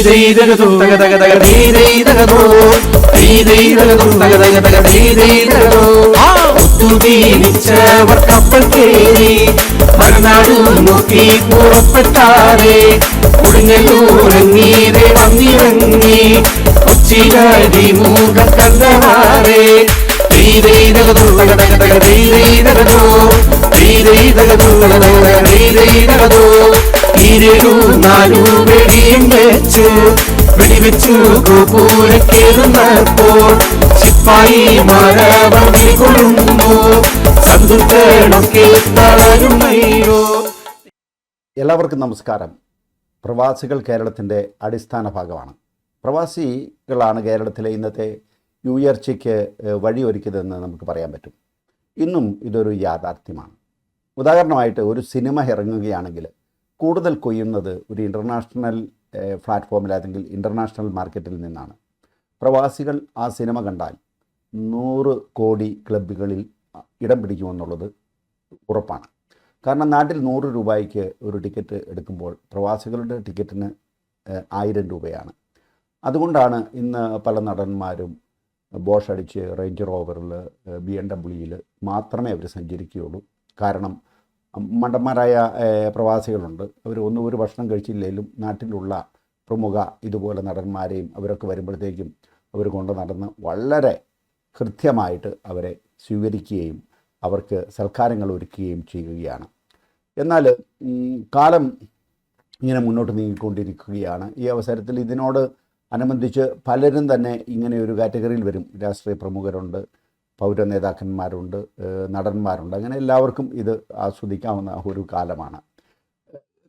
ധീരൈതകതോ തക തക തക ധീരൈതകതോ ധീരൈതകതോ തക തക തക ധീരൈതകതോ ആ ഒത്തുതീനിച്ചവർ കപ്പൽ കേറി മറുനാടു നോക്കി പുറപ്പെട്ടാറേ കൊടുങ്ങല്ലൂരങ്ങീരെ വന്നിറങ്ങി കൊച്ചികാരി മൂക കണ്ടവാറേ ധീരൈതകതോ തക തക തക ധീരൈതകതോ ധീരൈതകതോ ഇരടു നാലു വെടിയും വെച്ചു വെടിവെച്ചു ഗോപൂര കേറുന്നപ്പോൾ ശിപ്പായി മരവി കൊള്ളുന്നു സന്തുഷ്ടനൊക്കെ തളരുന്നയോ എല്ലാവർക്കും നമസ്കാരം. പ്രവാസികൾ കേരളത്തിന്റെ അടിസ്ഥാന ഭാഗമാണ്. പ്രവാസികളാണ് കേരളത്തിലെ ഇന്നത്തെ ഉയർച്ചയ്ക്ക് വഴിയൊരുക്കിയതെന്ന് നമുക്ക് പറയാൻ പറ്റും. ഇന്നും ഇതൊരു യാഥാർത്ഥ്യമാണ്. ഉദാഹരണമായിട്ട് ഒരു സിനിമ ഇറങ്ങുകയാണെങ്കിൽ കൂടുതൽ കൊയ്യുന്നത് ഒരു ഇന്റർനാഷണൽ പ്ലാറ്റ്ഫോമിൽ അല്ലെങ്കിൽ ഇന്റർനാഷണൽ മാർക്കറ്റിൽ നിന്നാണ്. പ്രവാസികൾ ആ സിനിമ കണ്ടാൽ നൂറ് കോടി ക്ലബ്ബുകളിൽ ഇടം പിടിക്കുമെന്നുള്ളത് ഉറപ്പാണ്. കാരണം നാട്ടിൽ നൂറ് രൂപയ്ക്ക് ഒരു ടിക്കറ്റ് എടുക്കുമ്പോൾ പ്രവാസികളുടെ ടിക്കറ്റിന് ആയിരം രൂപയാണ്. അതുകൊണ്ടാണ് ഇന്ന് പല നടന്മാരും ബോഷടിച്ച് റേഞ്ച് റോവറിൽ ബി എം ഡബ്ല്യൂയിൽ മാത്രമേ അവർ സഞ്ചരിക്കുകയുള്ളൂ. കാരണം മണ്ടന്മാരായ പ്രവാസികളുണ്ട്. അവർ ഒന്നും ഒരു ഭക്ഷണം കഴിച്ചില്ലെങ്കിലും നാട്ടിലുള്ള പ്രമുഖ ഇതുപോലെ നടന്മാരെയും അവരൊക്കെ വരുമ്പോഴത്തേക്കും അവർ കൊണ്ട് നടന്ന് വളരെ കൃത്യമായിട്ട് അവരെ സ്വീകരിക്കുകയും അവർക്ക് സൽക്കാരങ്ങൾ ഒരുക്കുകയും ചെയ്യുകയാണ്. എന്നാൽ കാലം ഇങ്ങനെ മുന്നോട്ട് നീങ്ങിക്കൊണ്ടിരിക്കുകയാണ്. ഈ അവസരത്തിൽ ഇതിനോട് അനുബന്ധിച്ച് പലരും തന്നെ ഇങ്ങനെ ഒരു കാറ്റഗറിയിൽ വരും. രാഷ്ട്രീയ പ്രമുഖരുണ്ട്. പൗര നേതാക്കന്മാരുണ്ട് നടന്മാരുണ്ട്. അങ്ങനെ എല്ലാവർക്കും ഇത് ആസ്വദിക്കാവുന്ന ഒരു കാലമാണ്.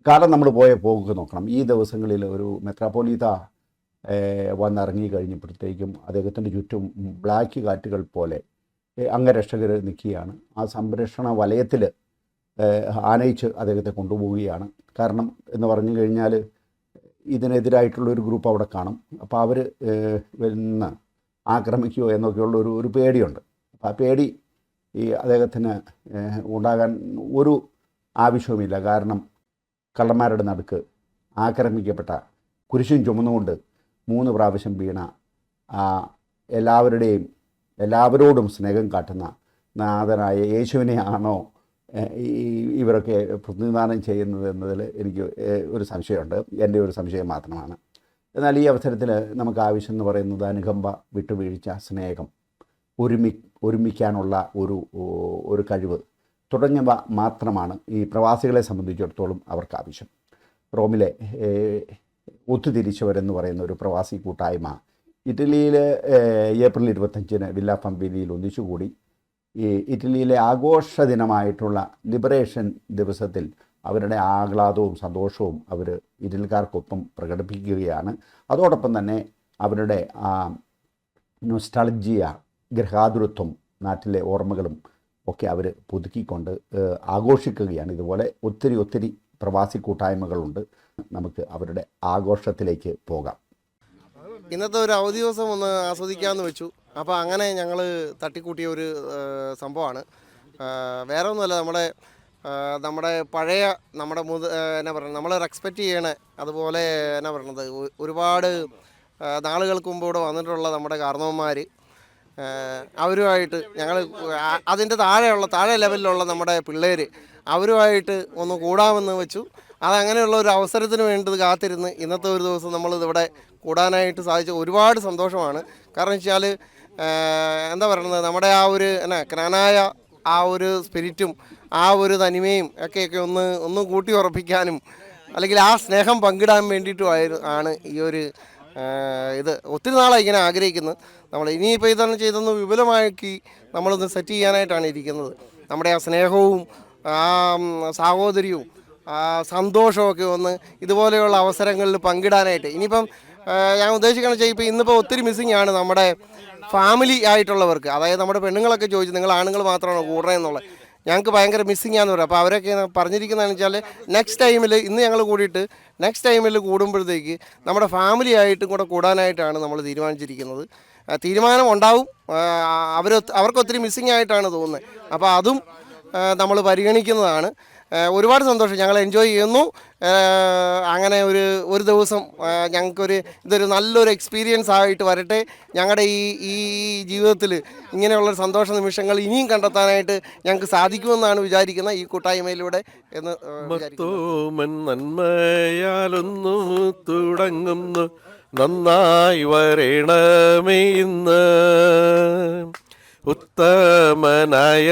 കാലം നമ്മൾ പോയ പോക്ക് നോക്കണം. ഈ ദിവസങ്ങളിൽ ഒരു മെത്രാപ്പോലീത്ത ഏഹ് വന്നിറങ്ങി കഴിഞ്ഞപ്പോഴത്തേക്കും അദ്ദേഹത്തിന്റെ ചുറ്റും ബ്ലാക്ക് കാറ്റുകൾ പോലെ അംഗരക്ഷകർ നിൽക്കുകയാണ്. ആ സംരക്ഷണ വലയത്തിൽ ആനയിച്ച് അദ്ദേഹത്തെ കൊണ്ടുപോവുകയാണ്. കാരണം എന്ന് പറഞ്ഞു കഴിഞ്ഞാൽ ഇതിനെതിരായിട്ടുള്ള ഒരു ഗ്രൂപ്പ് അവിടെ കാണും. അപ്പോൾ അവർ വരുന്ന ആക്രമിക്കുകയോ എന്നൊക്കെയുള്ള ഒരു ഒരു പേടിയുണ്ട്. അപ്പോൾ ആ പേടി ഈ അദ്ദേഹത്തിന് ഉണ്ടാകാൻ ഒരു ആവശ്യവുമില്ല. കാരണം കള്ളന്മാരുടെ നടുക്ക് ആക്രമിക്കപ്പെട്ട കുരിശും ചുമന്നുകൊണ്ട് മൂന്ന് പ്രാവശ്യം വീണ എല്ലാവരുടെയും എല്ലാവരോടും സ്നേഹം കാട്ടുന്ന നാഥനായ യേശുവിനെയാണോ ഇവരൊക്കെ പ്രതിനിധാനം ചെയ്യുന്നത് എന്നതിൽ എനിക്ക് ഒരു സംശയമുണ്ട്. എന്റെ ഒരു സംശയം മാത്രമാണ്. എന്നാൽ ഈ അവസരത്തിൽ നമുക്ക് ആവശ്യം എന്ന് പറയുന്നത് അനുകമ്പ വിട്ടുവീഴ്ച സ്നേഹം ഒരുമി ഒരുമിക്കാനുള്ള ഒരു ഒരു കഴിവ് തുടങ്ങിയവ മാത്രമാണ് ഈ പ്രവാസികളെ സംബന്ധിച്ചിടത്തോളം അവർക്ക് ആവശ്യം റോമിലെ ഒത്തുതിരിച്ചവരെന്ന് പറയുന്ന ഒരു പ്രവാസി കൂട്ടായ്മ ഇറ്റലിയിൽ ഏപ്രിൽ ഇരുപത്തഞ്ചിന് വില്ല പമ്പിലിയിൽ ഒന്നിച്ചുകൂടി. ഈ ഇറ്റലിയിലെ ആഘോഷ ദിനമായിട്ടുള്ള ലിബറേഷൻ ദിവസത്തിൽ അവരുടെ ആഹ്ലാദവും സന്തോഷവും അവർ ഇറ്റലിക്കാർക്കൊപ്പം പ്രകടിപ്പിക്കുകയാണ്. അതോടൊപ്പം തന്നെ അവരുടെ നൊസ്റ്റാളജിയ ഗൃഹാതുരത്വം നാട്ടിലെ ഓർമ്മകളും ഒക്കെ അവർ പുതുക്കിക്കൊണ്ട് ആഘോഷിക്കുകയാണ്. ഇതുപോലെ ഒത്തിരി ഒത്തിരി പ്രവാസി കൂട്ടായ്മകളുണ്ട്. നമുക്ക് അവരുടെ ആഘോഷത്തിലേക്ക് പോകാം. ഇന്നത്തെ ഒരു അവധി ദിവസം ഒന്ന് ആസ്വദിക്കാമെന്ന് വെച്ചു. അപ്പോൾ അങ്ങനെ ഞങ്ങൾ തട്ടിക്കൂട്ടിയ ഒരു സംഭവമാണ്. വേറെ ഒന്നുമല്ല നമ്മുടെ നമ്മുടെ പഴയ നമ്മുടെ മുത എന്നാ പറയുന്നത് നമ്മൾ റെസ്പെക്റ്റ് ചെയ്യണ അതുപോലെ എന്നാ പറയുന്നത് ഒരുപാട് നാളുകൾക്ക് മുമ്പ് ഇവിടെ വന്നിട്ടുള്ള നമ്മുടെ കാരണവന്മാർ അവരുമായിട്ട് ഞങ്ങൾ അതിന്റെ താഴെയുള്ള താഴെ ലെവലിലുള്ള നമ്മുടെ പിള്ളേർ അവരുമായിട്ട് ഒന്ന് കൂടാമെന്ന് വെച്ചു. അതങ്ങനെയുള്ള ഒരു അവസരത്തിന് വേണ്ടത് കാത്തിരുന്ന് ഇന്നത്തെ ഒരു ദിവസം നമ്മൾ ഇവിടെ കൂടാനായിട്ട് സാധിച്ച ഒരുപാട് സന്തോഷമാണ്. കാരണം വെച്ചാൽ എന്താ പറയുന്നത് നമ്മുടെ ആ ഒരു എന്നാ ക്രാനായ ആ ഒരു സ്പിരിറ്റും ആ ഒരു തനിമയും ഒക്കെയൊക്കെ ഒന്ന് ഒന്ന് കൂട്ടി ഉറപ്പിക്കാനും അല്ലെങ്കിൽ ആ സ്നേഹം പങ്കിടാൻ വേണ്ടിയിട്ടുമായിരുന്നു ആണ് ഈ ഒരു ഇത് ഒത്തിരി നാളായി ഇങ്ങനെ ആഗ്രഹിക്കുന്നത് നമ്മൾ ഇനിയിപ്പോൾ ഇതൊന്ന് ചെയ്തൊന്ന് വിപുലമാക്കി നമ്മളൊന്ന് സെറ്റ് ചെയ്യാനായിട്ടാണ് ഇരിക്കുന്നത്. നമ്മുടെ ആ സ്നേഹവും ആ സാഹോദര്യവും ആ സന്തോഷമൊക്കെ ഒന്ന് ഇതുപോലെയുള്ള അവസരങ്ങളിൽ പങ്കിടാനായിട്ട്. ഇനിയിപ്പം ഞാൻ ഉദ്ദേശിക്കണം വെച്ചാൽ ഇപ്പോൾ ഇന്നിപ്പോൾ ഒത്തിരി മിസ്സിങ് ആണ് നമ്മുടെ ഫാമിലി ആയിട്ടുള്ളവർക്ക്. അതായത് നമ്മുടെ പെണ്ണുങ്ങളൊക്കെ ചോദിച്ചു നിങ്ങൾ ആണുങ്ങൾ മാത്രമാണോ കൂടണേ? എന്നുള്ളത്. ഞങ്ങൾക്ക് ഭയങ്കര മിസ്സിംഗ് ആണെന്ന് പറയും. അപ്പോൾ അവരൊക്കെ പറഞ്ഞിരിക്കുന്നതെന്ന് വെച്ചാൽ നെക്സ്റ്റ് ടൈമിൽ ഇന്ന് ഞങ്ങൾ കൂടിയിട്ട് നെക്സ്റ്റ് ടൈമിൽ കൂടുമ്പോഴത്തേക്ക് നമ്മുടെ ഫാമിലി ആയിട്ടും കൂടെ കൂടാനായിട്ടാണ് നമ്മൾ തീരുമാനിച്ചിരിക്കുന്നത്. തീരുമാനം ഉണ്ടാവും. അവർ അവർക്ക് ഒത്തിരി മിസ്സിങ് ആയിട്ടാണ് തോന്നുന്നത്. അപ്പോൾ അതും നമ്മൾ പരിഗണിക്കുന്നതാണ്. ഒരുപാട് സന്തോഷം. ഞങ്ങൾ എൻജോയ് ചെയ്യുന്നു. അങ്ങനെ ഒരു ഒരു ദിവസം ഞങ്ങൾക്കൊരു ഇതൊരു നല്ലൊരു എക്സ്പീരിയൻസ് ആയിട്ട് വരട്ടെ. ഞങ്ങളുടെ ഈ ഈ ജീവിതത്തിൽ ഇങ്ങനെയുള്ള സന്തോഷ നിമിഷങ്ങൾ ഇനിയും കണ്ടെത്താനായിട്ട് ഞങ്ങൾക്ക് സാധിക്കുമെന്നാണ് വിചാരിക്കുന്നത് ഈ കൂട്ടായ്മയിലൂടെ എന്ന് നന്മയാലൊന്നു തുടങ്ങുന്നു. നന്നായി വരണമേ ഇന്ന്. ഉത്തമനായ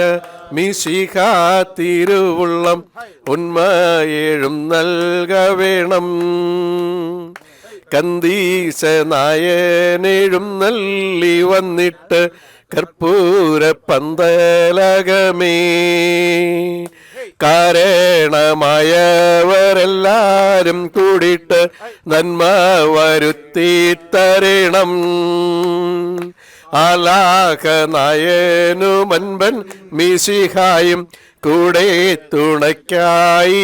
മിശിഖ തിരുവുള്ളം ഉന്മയേഴും നൽക വേണം കന്തീശ നായനേഴും നല്ലി വന്നിട്ട് കർപ്പൂര പന്തലകമേ. കാരണമായവരെല്ലാരും കൂടിയിട്ട് നന്മ വരുത്തി തരണം. ആലാഹ മൻപൻ മിശിഹായും കൂടെ തുണയ്ക്കായി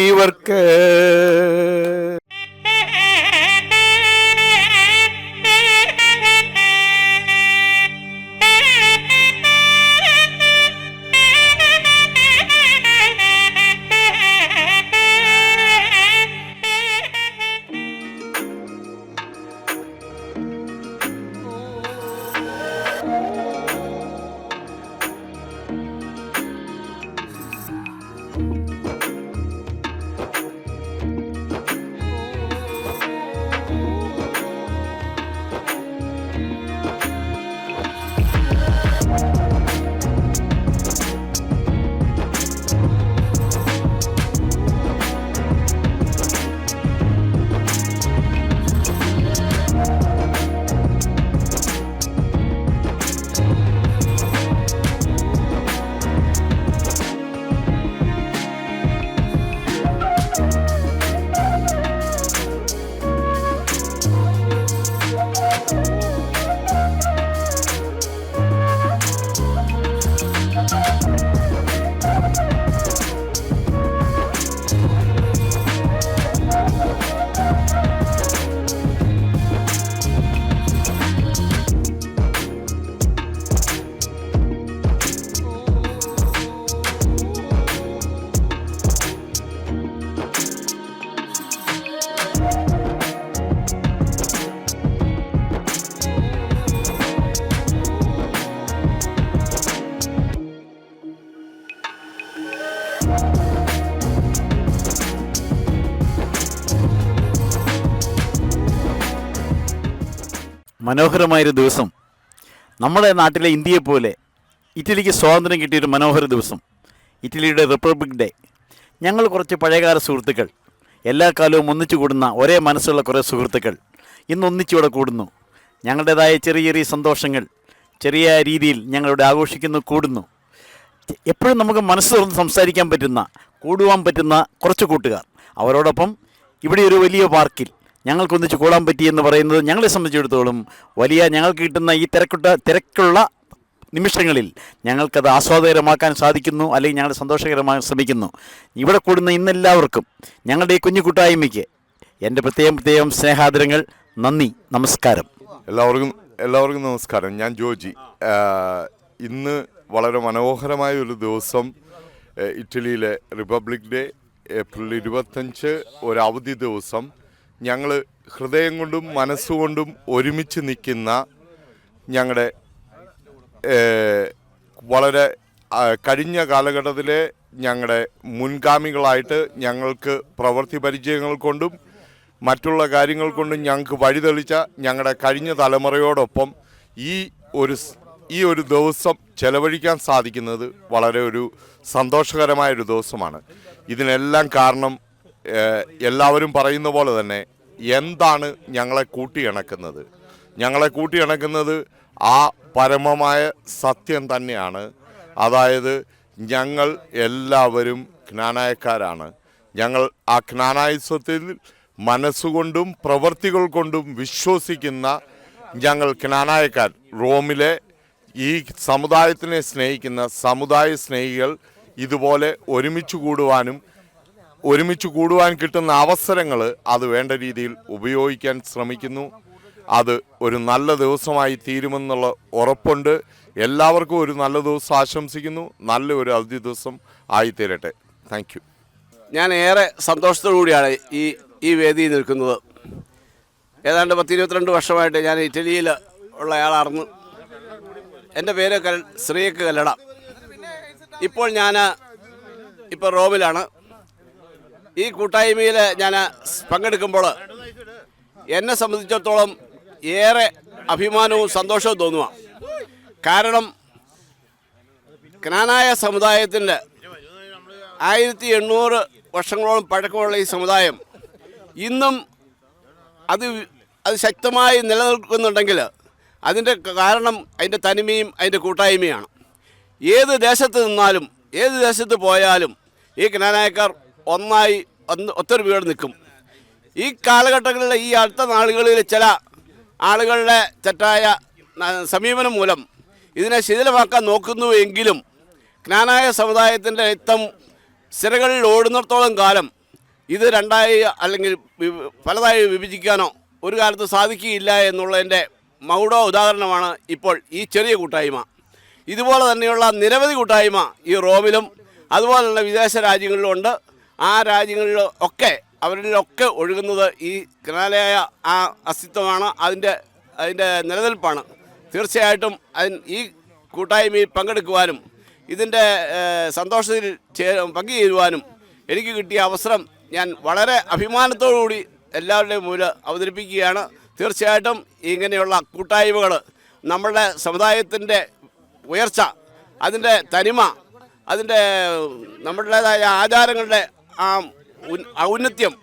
മനോഹരമായൊരു ദിവസം. നമ്മുടെ നാട്ടിലെ ഇന്ത്യയെ പോലെ ഇറ്റലിക്ക് സ്വാതന്ത്ര്യം കിട്ടിയൊരു മനോഹര ദിവസം. ഇറ്റലിയുടെ റിപ്പബ്ലിക് ഡേ ഞങ്ങൾ കുറച്ച് പഴയകാല സുഹൃത്തുക്കൾ. എല്ലാ കാലവും ഒന്നിച്ചു കൂടുന്ന ഒരേ മനസ്സുള്ള കുറേ സുഹൃത്തുക്കൾ ഇന്ന് ഒന്നിച്ചിവിടെ കൂടുന്നു. ഞങ്ങളുടേതായ ചെറിയ ചെറിയ സന്തോഷങ്ങൾ ചെറിയ രീതിയിൽ ഞങ്ങളിവിടെ ആഘോഷിക്കുന്നു കൂടുന്നു. എപ്പോഴും നമുക്ക് മനസ്സ് തുറന്ന് സംസാരിക്കാൻ പറ്റുന്ന കൂടുവാൻ പറ്റുന്ന കുറച്ച് കൂട്ടുകാർ. അവരോടൊപ്പം ഇവിടെ ഒരു വലിയ പാർക്കിൽ ഞങ്ങൾക്കൊന്നിച്ച് കൂടാൻ പറ്റി എന്ന് പറയുന്നത് ഞങ്ങളെ സംബന്ധിച്ചിടത്തോളം വലിയ ഞങ്ങൾക്ക് കിട്ടുന്ന ഈ തിരക്കുട്ട തിരക്കുള്ള നിമിഷങ്ങളിൽ ഞങ്ങൾക്കത് ആസ്വാദകരമാക്കാൻ സാധിക്കുന്നു അല്ലെങ്കിൽ ഞങ്ങൾ സന്തോഷകരമാക്കാൻ ശ്രമിക്കുന്നു. ഇവിടെ കൂടുന്ന ഇന്നെല്ലാവർക്കും ഞങ്ങളുടെ ഈ കുഞ്ഞു കൂട്ടായ്മയ്ക്ക് എന്റെ പ്രത്യേകം പ്രത്യേകം സ്നേഹാദരങ്ങൾ. നന്ദി നമസ്കാരം. എല്ലാവർക്കും എല്ലാവർക്കും നമസ്കാരം. ഞാൻ ജോജി. ഇന്ന് വളരെ മനോഹരമായ ഒരു ദിവസം ഇറ്റലിയിലെ റിപ്പബ്ലിക് ഡേ ഏപ്രിൽ ഇരുപത്തഞ്ച് ഒരു അവധി ദിവസം. ഞങ്ങൾ ഹൃദയം കൊണ്ടും മനസ്സുകൊണ്ടും ഒരുമിച്ച് നിൽക്കുന്ന ഞങ്ങളുടെ വളരെ കഴിഞ്ഞ കാലഘട്ടത്തിലെ ഞങ്ങളുടെ മുൻഗാമികളായിട്ട് ഞങ്ങൾക്ക് പ്രവൃത്തി പരിചയങ്ങൾ കൊണ്ടും മറ്റുള്ള കാര്യങ്ങൾ കൊണ്ടും ഞങ്ങൾക്ക് വഴിതെളിച്ച ഞങ്ങളുടെ കഴിഞ്ഞ തലമുറയോടൊപ്പം ഈ ഒരു ഈ ഒരു ദിവസം ചെലവഴിക്കാൻ സാധിക്കുന്നത് വളരെ ഒരു സന്തോഷകരമായ ഒരു ദിവസമാണ്. ഇതിനെല്ലാം കാരണം എല്ലാവരും പറയുന്ന പോലെ തന്നെ എന്താണ് ഞങ്ങളെ കൂട്ടിയിണക്കുന്നത്? ഞങ്ങളെ കൂട്ടിയിണക്കുന്നത് ആ പരമമായ സത്യം തന്നെയാണ്. അതായത് ഞങ്ങൾ എല്ലാവരും ജ്ഞാനായക്കാരാണ്. ഞങ്ങൾ ആ ജ്ഞാനായുസത്തിൽ മനസ്സുകൊണ്ടും പ്രവൃത്തികൾ കൊണ്ടും വിശ്വസിക്കുന്ന ഞങ്ങൾ ജ്ഞാനായക്കാർ. റോമിലെ ഈ സമുദായത്തിനെ സ്നേഹിക്കുന്ന സമുദായ സ്നേഹികൾ ഇതുപോലെ ഒരുമിച്ച് കൂടുവാനും ഒരുമിച്ച് കൂടുവാൻ കിട്ടുന്ന അവസരങ്ങൾ അത് വേണ്ട രീതിയിൽ ഉപയോഗിക്കാൻ ശ്രമിക്കുന്നു. അത് ഒരു നല്ല ദിവസമായി തീരുമെന്നുള്ള ഉറപ്പുണ്ട്. എല്ലാവർക്കും ഒരു നല്ല ദിവസം ആശംസിക്കുന്നു. നല്ല ഒരു അവധി ദിവസം ആയിത്തീരട്ടെ. താങ്ക് യു ഞാൻ ഏറെ സന്തോഷത്തോടു കൂടിയാണ് ഈ ഈ വേദിയിൽ നിൽക്കുന്നത്. ഏതാണ്ട് പത്ത് ഇരുപത്തിരണ്ട് വർഷമായിട്ട് ഞാൻ ഇറ്റലിയിൽ ഉള്ള ആളാർന്നു. എന്റെ പേര് കൽ ശ്രീയക്ക് കല്ലട. ഇപ്പോൾ ഞാൻ ഇപ്പോൾ റോമിലാണ്. ഈ കൂട്ടായ്മയിൽ ഞാൻ പങ്കെടുക്കുമ്പോൾ എന്നെ സംബന്ധിച്ചിടത്തോളം ഏറെ അഭിമാനവും സന്തോഷവും തോന്നുക കാരണം ക്നാനായ സമുദായത്തിന്റെ ആയിരത്തി എണ്ണൂറ് വർഷങ്ങളോളം പഴക്കമുള്ള ഈ സമുദായം ഇന്നും അത് അത് ശക്തമായി നിലനിൽക്കുന്നുണ്ടെങ്കിൽ അതിന്റെ കാരണം അതിന്റെ തനിമയും അതിന്റെ കൂട്ടായ്മയാണ്. ഏത് ദേശത്ത് നിന്നാലും ഏത് ദേശത്ത് പോയാലും ഈ ജ്ഞാനായക്കാർ ഒന്നായി ഒന്ന് വീട് നിൽക്കും. ഈ കാലഘട്ടങ്ങളിൽ ഈ അടുത്ത നാളുകളിൽ ചില ആളുകളുടെ തെറ്റായ സമീപനം മൂലം ഇതിനെ ശിഥിലമാക്കാൻ നോക്കുന്നു എങ്കിലും ജ്ഞാനായ സമുദായത്തിന്റെ രക്തം സിരകളിൽ ഓടുന്നിടത്തോളം കാലം ഇത് രണ്ടായി അല്ലെങ്കിൽ പലതായി വിഭജിക്കാനോ ഒരു കാലത്ത് സാധിക്കുകയില്ല എന്നുള്ളതിന്റെ മൗഢ ഉദാഹരണമാണ് ഇപ്പോൾ ഈ ചെറിയ കൂട്ടായ്മ. ഇതുപോലെ തന്നെയുള്ള നിരവധി കൂട്ടായ്മ ഈ റോമിലും അതുപോലുള്ള വിദേശ രാജ്യങ്ങളിലും ഉണ്ട്. ആ രാജ്യങ്ങളിൽ ഒക്കെ അവരിലൊക്കെ ഒഴുകുന്നത് ഈ കനാലയായ ആ അസ്തിത്വമാണ്. അതിന്റെ അതിന്റെ നിലനിൽപ്പാണ്. തീർച്ചയായിട്ടും അതിന് ഈ കൂട്ടായ്മയിൽ പങ്കെടുക്കുവാനും ഇതിന്റെ സന്തോഷത്തിൽ ചേ പങ്കുചേരുവാനും എനിക്ക് കിട്ടിയ അവസരം ഞാൻ വളരെ അഭിമാനത്തോടുകൂടി എല്ലാവരുടെയും മുന്നിൽ അവതരിപ്പിക്കുകയാണ്. തീർച്ചയായിട്ടും ഇങ്ങനെയുള്ള കൂട്ടായ്മകൾ നമ്മളുടെ സമുദായത്തിന്റെ ഉയർച്ച അതിന്റെ തനിമ അതിന്റെ നമ്മളുടേതായ ആചാരങ്ങളുടെ ആ ഔന്നത്യം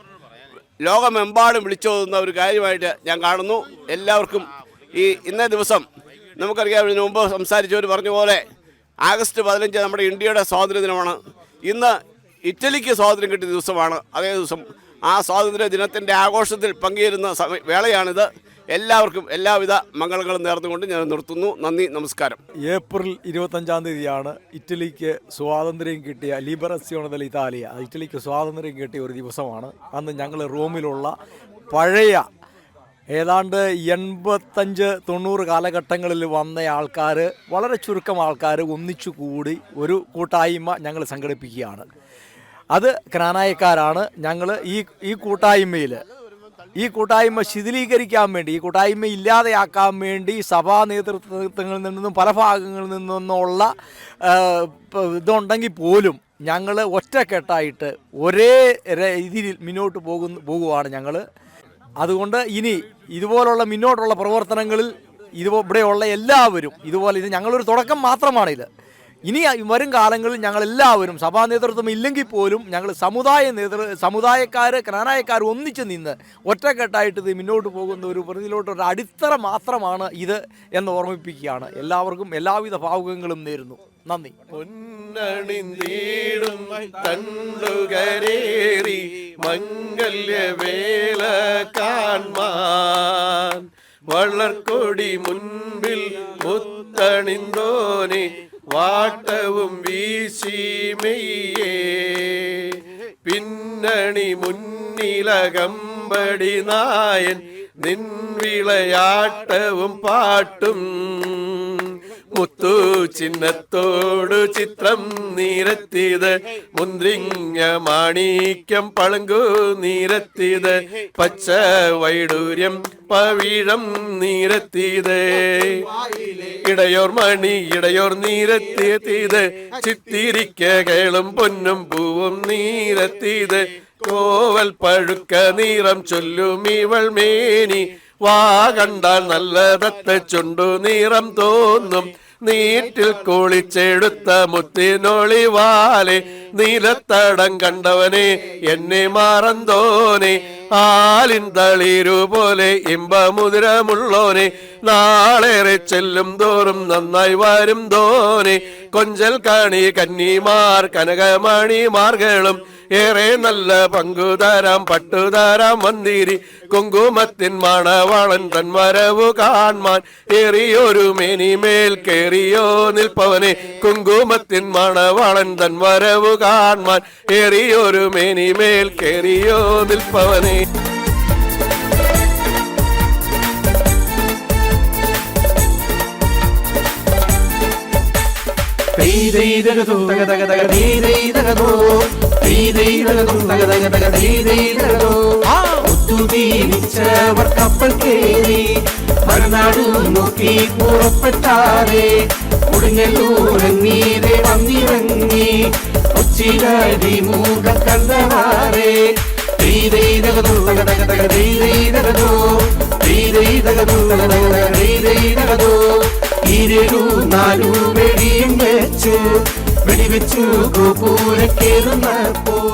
ലോകമെമ്പാടും വിളിച്ചോതുന്ന ഒരു കാര്യമായിട്ട് ഞാൻ കാണുന്നു. എല്ലാവർക്കും ഈ ഇന്നേ ദിവസം നമുക്കറിയാം ഇതിനു മുമ്പ് സംസാരിച്ചവർ പറഞ്ഞ പോലെ ആഗസ്റ്റ് പതിനഞ്ച് നമ്മുടെ ഇന്ത്യയുടെ സ്വാതന്ത്ര്യ ദിനമാണ് ഇന്ന് ഇറ്റലിക്ക് സ്വാതന്ത്ര്യം കിട്ടിയ ദിവസമാണ്. അതേ ദിവസം ആ സ്വാതന്ത്ര്യ ദിനത്തിന്റെ ആഘോഷത്തിൽ പങ്കുചേരുന്ന വേളയാണിത്. എല്ലാവർക്കും എല്ലാവിധ മംഗളങ്ങളും നേർന്നുകൊണ്ട് ഞാൻ നിർത്തുന്നു. നന്ദി നമസ്കാരം. ഏപ്രിൽ ഇരുപത്തഞ്ചാം തീയതിയാണ് ഇറ്റലിക്ക് സ്വാതന്ത്ര്യം കിട്ടിയ ലിബറസിയോണ ദൽ ഇറ്റാലിയ ഇറ്റലിക്ക് സ്വാതന്ത്ര്യം കിട്ടിയ ഒരു ദിവസമാണ്. അന്ന് ഞങ്ങൾ റോമിലുള്ള പഴയ ഏതാണ്ട് എൺപത്തഞ്ച് തൊണ്ണൂറ് കാലഘട്ടങ്ങളിൽ വന്ന ആൾക്കാർ വളരെ ചുരുക്കം ആൾക്കാർ ഒന്നിച്ചു കൂടി ഒരു കൂട്ടായ്മ ഞങ്ങൾ സംഘടിപ്പിക്കുകയാണ്. അത് ക്രാനായക്കാരാണ് ഞങ്ങൾ ഈ ഈ കൂട്ടായ്മയിൽ ഈ കൂട്ടായ്മ ശിഥിലീകരിക്കാൻ വേണ്ടി ഈ കൂട്ടായ്മ ഇല്ലാതെയാക്കാൻ വേണ്ടി സഭാ നേതൃത്വങ്ങളിൽ നിന്നും പല ഭാഗങ്ങളിൽ നിന്നുള്ള ഇതുണ്ടെങ്കിൽ പോലും ഞങ്ങൾ ഒറ്റക്കെട്ടായിട്ട് ഒരേ രീതിയിൽ മുന്നോട്ട് പോകുന്ന പോകുവാണ് ഞങ്ങൾ അതുകൊണ്ട് ഇനി ഇതുപോലുള്ള മുന്നോട്ടുള്ള പ്രവർത്തനങ്ങളിൽ ഇതുപോ ഇവിടെയുള്ള എല്ലാവരും ഇതുപോലെ ഇത് ഞങ്ങളൊരു തുടക്കം മാത്രമാണിത് ഇനി വരും കാലങ്ങളിൽ ഞങ്ങൾ എല്ലാവരും സഭാ നേതൃത്വം ഇല്ലെങ്കിൽ പോലും ഞങ്ങൾ സമുദായ നേതൃ സമുദായക്കാർ കനാനായക്കാർ ഒന്നിച്ച് നിന്ന് ഒറ്റക്കെട്ടായിട്ട് ഇത് മുന്നോട്ട് പോകുന്ന ഒരു പ്രതിയിലോട്ട് ഒരു അടിത്തറ മാത്രമാണ് ഇത് എന്ന് ഓർമ്മിപ്പിക്കുകയാണ്. എല്ലാവർക്കും എല്ലാവിധ ഭാവുകങ്ങളും നേരുന്നു. നന്ദി. പൊന്നണിന്തീടും മംഗല്യവേല കാൺമാൻ മുൻപിൽ മുത്തണിന്തോനെ വാട്ടവും വീശീമയേ പിന്നണി മുന്നിലകമ്പടി നായൻ നിൻവിളയാട്ടവും പാട്ടും. മുത്തു ചിഹ്നത്തോടു ചിത്രം നിരത്തിയത് മുന്തിരിങ്ങ മാണിക്യം പളുങ്കു നിരത്തിയത് പച്ച വൈഡൂര്യം പവിഴം നിരത്തിയത് ഇടയോർ മണി ഇടയോർ നീരത്തിയത് ചിത്തിരിക്ക കേളും പൊന്നും പൂവും നീരത്തിയത് കോവൽ പഴുക്ക നീറം ചൊല്ലും ഇവൾ മേനി. വാ കണ്ടാൽ നല്ലതത്തെ ചുണ്ടു നീറം തോന്നും. നീറ്റിൽ കുളിച്ചെടുത്ത മുത്തിനൊളിവാലെ നീലത്തടം കണ്ടവനെ എന്നെ മാറന്തോനെ. ആലിൻ തളിരു പോലെ ഇമ്പമുതിരമുള്ളോനെ. നാളേറെ ചെല്ലും തോറും നന്നായി വരും തോനെ. കൊഞ്ചൽ കാണി കന്നിമാർ കനകമണിമാർകളും ഏറെ നല്ല പങ്കുതരാം പട്ടുതരാം മന്തിരി കുങ്കുമത്തിൻ മണവാളൻ തന്മരവു കാൺമാൻ ഏറിയൊരു മേനിമേൽ കേറിയോ നിൽപ്പവനെ. കുങ്കുമത്തിൻ മണവാളൻ തന്മരവു കാൺമാൻ ഏറിയൊരു മേനിമേൽ കേറിയോ നിൽപ്പവനെ. കപ്പൽ കേറി മറുനാടു നോക്കി പുറപ്പെട്ടാറേ കൊടുങ്ങല്ലൂരങ്ങീരെ വന്നിറങ്ങി കൊച്ചിലടി മൂക കണ്ടവാറേ ഇരടു നാലു വെടിയും വെച്ചു. വെടിവെച്ചു ഗോപൂര കേറുന്നപ്പോൾ